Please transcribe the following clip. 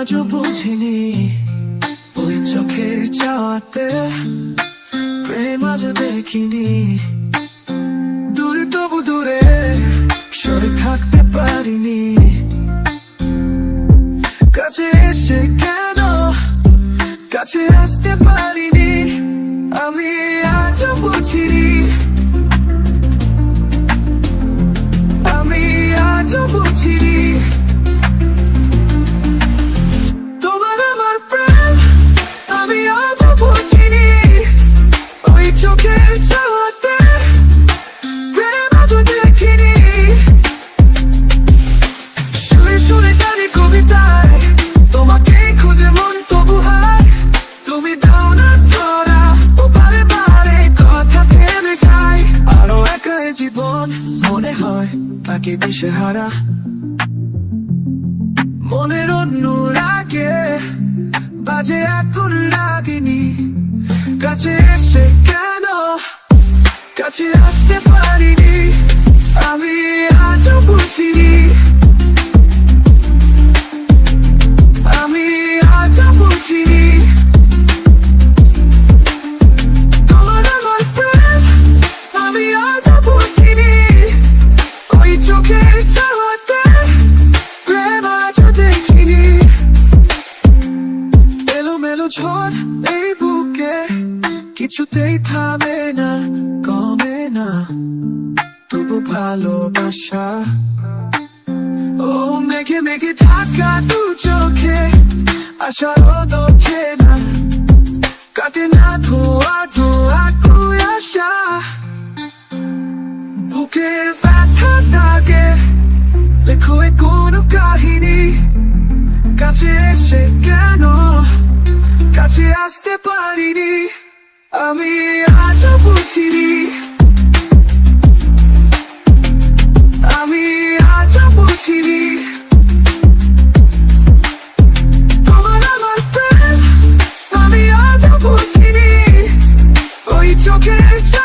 আজও বুঝিনি। ওই চোখের চাওয়াতে প্রেম আজ দেখিনি। দূরে তবু দূরে সরে থাকতে পারিনি। কাছে এসে কেন? কাছে আসতে পারিনি। তাকে দিশে হারা। মনের রাগে বাজে এখন রাগিনি। কাছে এসে কেন? কাছে আসতে পারিনি। আমি এলোমেলো ঝড় এই বুকে, কিছুতেই থামে না, কমে না। তবু ভালোবাসা। ও মেঘে মেঘে থাকা দু চোখে আশারও দোখে না। কাটে না ধোয়া ধোয়া কুয়াশা বুকে ব্যথা দাগে, লেখো এ কাছে আসতে পারিনি। আমি আজও বুঝিনি। আমি আজও বুঝিনি। আমি আজও বুঝিনি। ওই চোখের